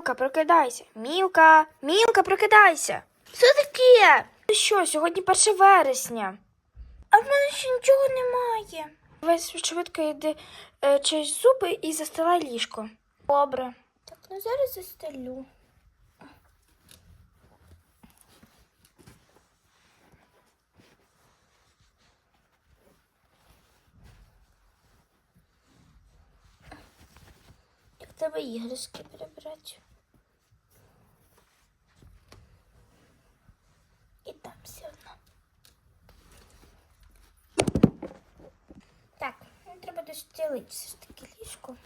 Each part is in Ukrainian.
Мілка, прокидайся. Мілка, Мілка, прокидайся. Що таке? Ну що, сьогодні 1 вересня. А в мене ще нічого немає. Весь швидко йди е, через зуби і застилай ліжко. Добре. Так, ну зараз застелю. Як тебе перебрати? І там все одно. Так, ну, треба достелити все ж таки ліжко.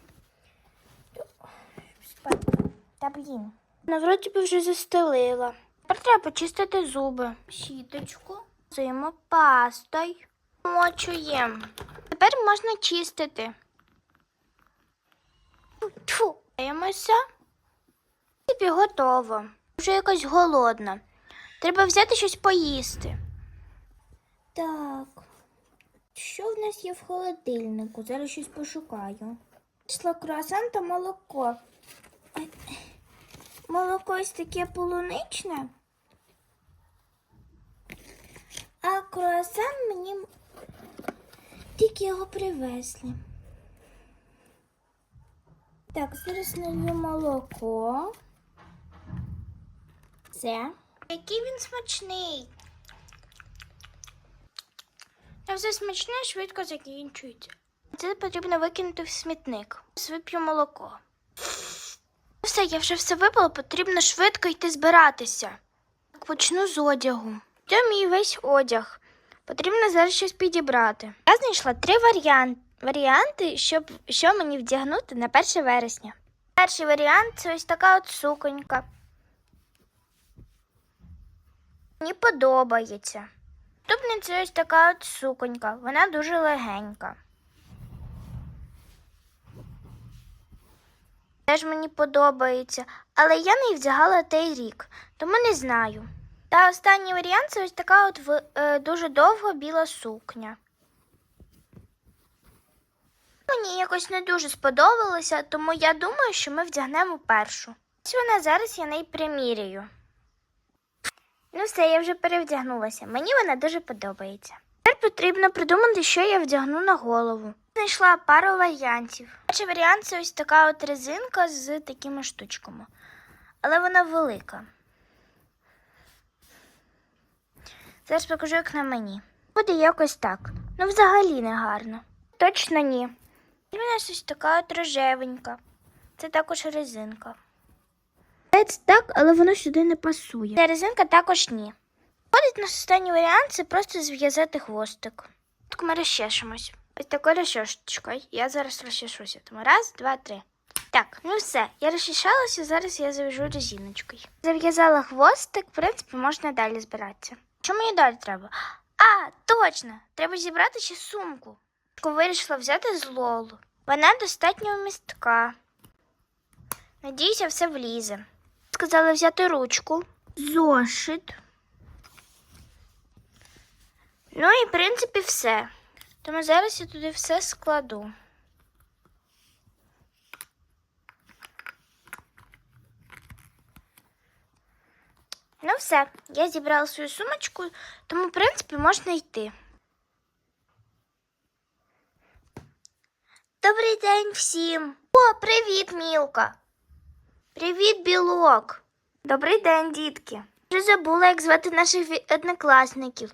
Та блін. Ну, вроді би вже застелила. Тепер треба почистити зуби. Щіточку. Зуємо пастою. Мочуємо. Тепер можна чистити. Тьфу. Даємося. Тобі готово. Вже якось голодна. Треба взяти щось поїсти. Так. Що в нас є в холодильнику? Зараз щось пошукаю. Пішла круасан та молоко. Молоко ось таке полуничне. А круасан мені тільки його привезли. Так, зараз налью молоко. Все. Який він смачний. Та все смачне швидко закінчується. Це потрібно викинути в смітник. Вип'ю молоко. Все, я вже все випила, потрібно швидко йти збиратися. Почну з одягу. Це мій весь одяг. Потрібно зараз щось підібрати. Я знайшла три варіанти, варіанти щоб, що мені вдягнути на 1 вересня. Перший варіант це ось така от суконька. Мені подобається. Наступний це ось така от суконька. Вона дуже легенька. Теж мені подобається, але я не вдягала той рік, тому не знаю. Та останній варіант це ось така от е, дуже довга біла сукня. Мені якось не дуже сподобалося, тому я думаю, що ми вдягнемо першу. Ось вона зараз я неї приміряю. Ну все, я вже перевдягнулася. Мені вона дуже подобається. Тепер потрібно придумати, що я вдягну на голову. Знайшла пару варіантів. Перший варіант це ось така от резинка з такими штучками. Але вона велика. Зараз покажу, як на мені. Буде якось так. Ну, взагалі не гарно. Точно ні. І в мене ось така от рожевенька. Це також резинка. Так, але воно сюди не пасує. Ця резинка також ні. Ходить наш останній варіант це просто зв'язати хвостик. Так ми розчешемось. Ось такою розчешечкою. Я зараз розчешуся. Тому раз, два, три. Так, ну все. Я розчешалася, зараз я зав'яжу резиночкою. Зав'язала хвостик, в принципі, можна далі збиратися. Що мені далі треба? А, точно! Треба зібрати ще сумку. Вирішила взяти з Лолу. Вона достатньо вмістка. Надіюся, все влізе. Сказала взяти ручку, зошит. Ну і в принципі все. Тому зараз я туди все складу. Ну, все, я зібрала свою сумочку, тому, в принципі, можна йти. Добрий день всім. О, привіт, Мілка. Привіт, білок. Добрий день, дітки. Вже забула, як звати наших однокласників.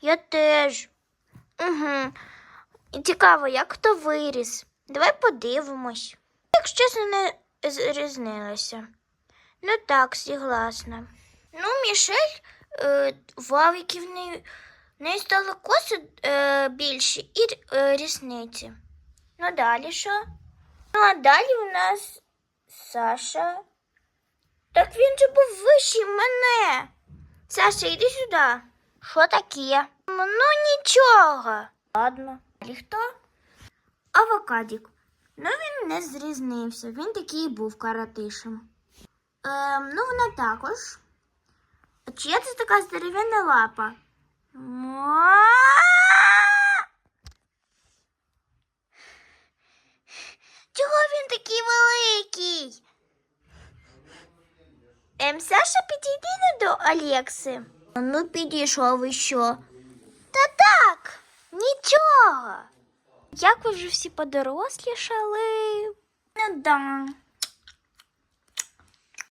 Я теж. Угу. І цікаво, як хто виріс. Давай подивимось. Якщо чесно, не зрізнилося. Ну так, согласна. Ну, Мішель, е, вау, які в неї, в неї стали коси е, більші і е, рісниці. Ну, далі що? Ну, а далі у нас Саша. Так він же був вищий мене. Саша, йди сюди. Що таке? Ну, нічого. Ладно. Далі хто? Авокадік. Ну, він не зрізнився. Він такий був каратишем. Ем, ну, вона також. А чия це така здоровенна лапа? Ма! Чого він такий великий? Ем, Саша, підійди до Алекси. Ну, підійшов і що? Та так, нічого. Як ви вже всі подорослішали? Ну да.